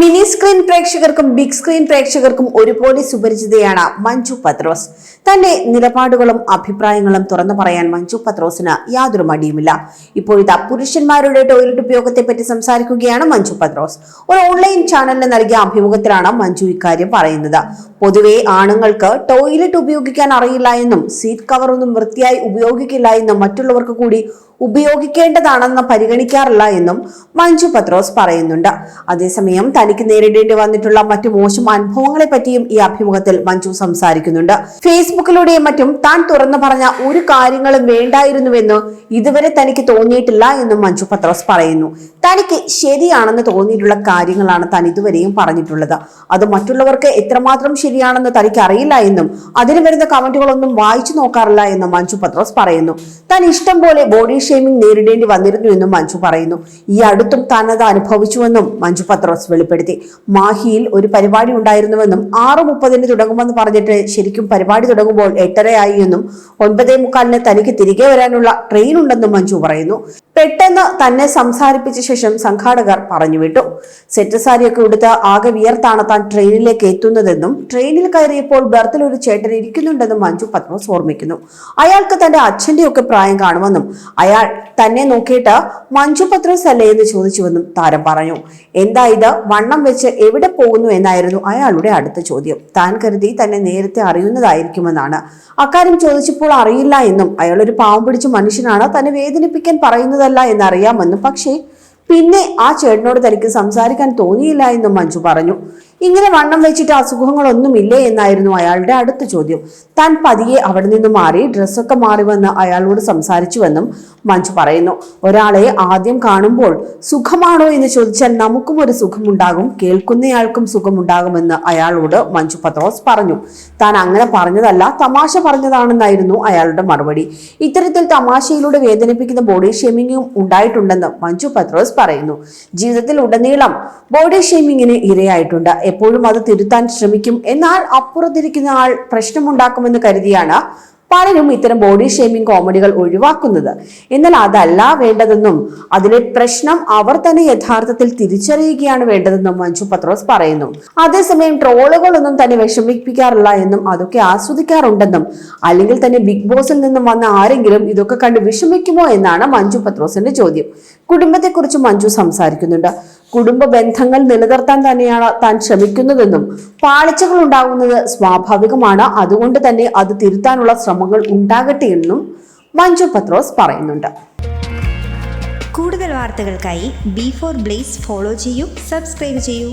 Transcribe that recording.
Mini screen പ്രേക്ഷകർക്കും big screen പ്രേക്ഷകർക്കും ഒരുപോലെ സുപരിചിതയാണ് മഞ്ജു പത്രോസ്. തന്റെ നിലപാടുകളും അഭിപ്രായങ്ങളും തുറന്നു പറയാൻ മഞ്ജു പത്രോസിന് യാതൊരു മടിയുമില്ല. ഇപ്പോഴിതാ പുരുഷന്മാരുടെ ടോയ്ലറ്റ് ഉപയോഗത്തെ പറ്റി സംസാരിക്കുകയാണ് മഞ്ജു പത്രോസ്. ഒരു ഓൺലൈൻ ചാനലിന് നൽകിയ അഭിമുഖത്തിലാണ് മഞ്ജു ഇക്കാര്യം പറയുന്നത്. പൊതുവെ ആണുങ്ങൾക്ക് ടോയ്ലറ്റ് ഉപയോഗിക്കാൻ അറിയില്ല എന്നും സീറ്റ് കവർ ഒന്നും വൃത്തിയായി ഉപയോഗിക്കില്ല എന്നും മറ്റുള്ളവർക്ക് കൂടി ഉപയോഗിക്കേണ്ടതാണെന്ന് പരിഗണിക്കാറില്ല എന്നും മഞ്ജു പത്രോസ് പറയുന്നുണ്ട്. അതേസമയം തനിക്ക് നേരിടേണ്ടി വന്നിട്ടുള്ള മറ്റു മോശം അനുഭവങ്ങളെ പറ്റിയും ഈ അഭിമുഖത്തിൽ മഞ്ജു സംസാരിക്കുന്നുണ്ട്. ഫേസ്ബുക്കിലൂടെയും മറ്റും താൻ തുറന്നു പറഞ്ഞ ഒരു കാര്യങ്ങളും വേണ്ടായിരുന്നുവെന്ന് ഇതുവരെ തനിക്ക് തോന്നിയിട്ടില്ല എന്നും മഞ്ജു പത്രോസ് പറയുന്നു. തനിക്ക് ശരിയാണെന്ന് തോന്നിയിട്ടുള്ള കാര്യങ്ങളാണ് താൻ ഇതുവരെയും പറഞ്ഞിട്ടുള്ളത്. അത് മറ്റുള്ളവർക്ക് എത്രമാത്രം ശരിയാണെന്ന് തനിക്ക് അറിയില്ല എന്നും അതിന് വരുന്ന കമന്റുകളൊന്നും വായിച്ചു നോക്കാറില്ല എന്നും മഞ്ജു പത്രോസ് പറയുന്നു. താൻ ഇഷ്ടം പോലെ ബോഡി ഷേമിംഗ് നേരിടേണ്ടി വന്നിരുന്നു എന്നും മഞ്ജു പറയുന്നു. ഈ അടുത്തും താൻ അത് അനുഭവിച്ചുവെന്നും മഞ്ജു പത്രോസ് വെളിപ്പെടുത്തി. മാഹിയിൽ ഒരു പരിപാടി ഉണ്ടായിരുന്നുവെന്നും ആറ് മുപ്പതിന് തുടങ്ങുമെന്ന് പറഞ്ഞിട്ട് ശരിക്കും പരിപാടി തുടങ്ങുമ്പോൾ എട്ടരയായി എന്നും ഒൻപതേ മുക്കാലിന് തനിക്ക് തിരികെ വരാനുള്ള ട്രെയിൻ ഉണ്ടെന്നും മഞ്ജു പറയുന്നു. പെട്ടെന്ന് തന്നെ സംസാരിപ്പിച്ച ശേഷം സംഘാടകർ പറഞ്ഞുവിട്ടു. സെറ്റ് സാരിയൊക്കെ ഉടുത്ത് ആകെ വിയർത്താണ് താൻ ട്രെയിനിലേക്ക് എത്തുന്നതെന്നും ട്രെയിനിൽ കയറിയപ്പോൾ ബർത്തിൽ ഒരു ചേട്ടൻ ഇരിക്കുന്നുണ്ടെന്നും മഞ്ജു പത്മോസ് ഓർമ്മിക്കുന്നു. അയാൾക്ക് തന്റെ അച്ഛന്റെ ഒക്കെ പ്രായം കാണുമെന്നും അയാൾ തന്നെ നോക്കിയിട്ട് മഞ്ജു പത്രോസ് അല്ലേ എന്ന് ചോദിച്ചുവെന്നും താരം പറഞ്ഞു. എന്താ ഇത്? വണ്ണം വെച്ച് എവിടെ പോകുന്നു എന്നായിരുന്നു അയാളുടെ അടുത്ത ചോദ്യം. താൻ കരുതി തന്നെ നേരത്തെ അറിയുന്നതായിരിക്കുമെന്നാണ് അക്കാര്യം ചോദിച്ചപ്പോൾ അറിയില്ല എന്നും അയാൾ ഒരു പാവം പിടിച്ച മനുഷ്യനാണ് തന്നെ വേദനിപ്പിക്കാൻ പറയുന്നതല്ല എന്നറിയാമെന്നും പക്ഷേ പിന്നെ ആ ചേട്ടനോട് തനിക്ക് സംസാരിക്കാൻ തോന്നിയില്ല എന്നും മഞ്ജു പറഞ്ഞു. ഇങ്ങനെ വണ്ണം വെച്ചിട്ട് അസുഖങ്ങളൊന്നും ഇല്ലേ എന്നായിരുന്നു അയാളുടെ അടുത്ത ചോദ്യം. താൻ പതിയെ അവിടെ നിന്ന് മാറി ഡ്രസ്സൊക്കെ മാറി വന്ന് അയാളോട് സംസാരിച്ചുവെന്നും മഞ്ജു പറയുന്നു. ഒരാളെ ആദ്യം കാണുമ്പോൾ സുഖമാണോ എന്ന് ചോദിച്ചാൽ നമുക്കും ഒരു സുഖമുണ്ടാകും കേൾക്കുന്നയാൾക്കും സുഖമുണ്ടാകുമെന്ന് അയാളോട് മഞ്ജു പത്രോസ് പറഞ്ഞു. താൻ അങ്ങനെ പറഞ്ഞതല്ല തമാശ പറഞ്ഞതാണെന്നായിരുന്നു അയാളുടെ മറുപടി. ഇത്തരത്തിൽ തമാശയിലൂടെ വേദനിപ്പിക്കുന്ന ബോഡി ഷേമിങ്ങും ഉണ്ടായിട്ടുണ്ടെന്ന് മഞ്ജു പത്രോസ് പറയുന്നു. ജീവിതത്തിൽ ഉടനീളം ബോഡി ഷേമിങ്ങിന് ഇരയായിട്ടുണ്ട്. എപ്പോഴും അത് തിരുത്താൻ ശ്രമിക്കും. എന്നാൽ അപ്പുറത്തിരിക്കുന്ന ആൾ പ്രശ്നമുണ്ടാക്കുമെന്ന് കരുതിയാണ് പലരും ഇത്തരം ബോഡി ഷേമിംഗ് കോമഡികൾ ഒഴിവാക്കുന്നത്. എന്നാൽ അതല്ല വേണ്ടതെന്നും അതിലെ പ്രശ്നം അവർ തന്നെ യഥാർത്ഥത്തിൽ തിരിച്ചറിയുകയാണ് വേണ്ടതെന്നും മഞ്ജു പത്രോസ് പറയുന്നു. അതേസമയം ട്രോളുകളൊന്നും തന്നെ വിഷമിപ്പിക്കാറില്ല എന്നും അതൊക്കെ ആസ്വദിക്കാറുണ്ടെന്നും അല്ലെങ്കിൽ തന്നെ ബിഗ് ബോസിൽ നിന്നും വന്ന ആരെങ്കിലും ഇതൊക്കെ കണ്ട് വിഷമിക്കുമോ എന്നാണ് മഞ്ജു പത്രോസിന്റെ ചോദ്യം. കുടുംബത്തെക്കുറിച്ച് മഞ്ജു സംസാരിക്കുന്നുണ്ട്. കുടുംബ ബന്ധങ്ങൾ നിലനിർത്താൻ തന്നെയാണ് താൻ ശ്രമിക്കുന്നതെന്നും പാളിച്ചകൾ ഉണ്ടാകുന്നത് സ്വാഭാവികമാണ്. അതുകൊണ്ട് തന്നെ അത് തിരുത്താനുള്ള ശ്രമങ്ങൾ ഉണ്ടാകട്ടെ എന്നും മഞ്ജു പത്രോസ് പറയുന്നുണ്ട്. കൂടുതൽ വാർത്തകൾക്കായി ബി ഫോർ ബ്ലേസ് ഫോളോ ചെയ്യൂ സബ്സ്ക്രൈബ് ചെയ്യൂ.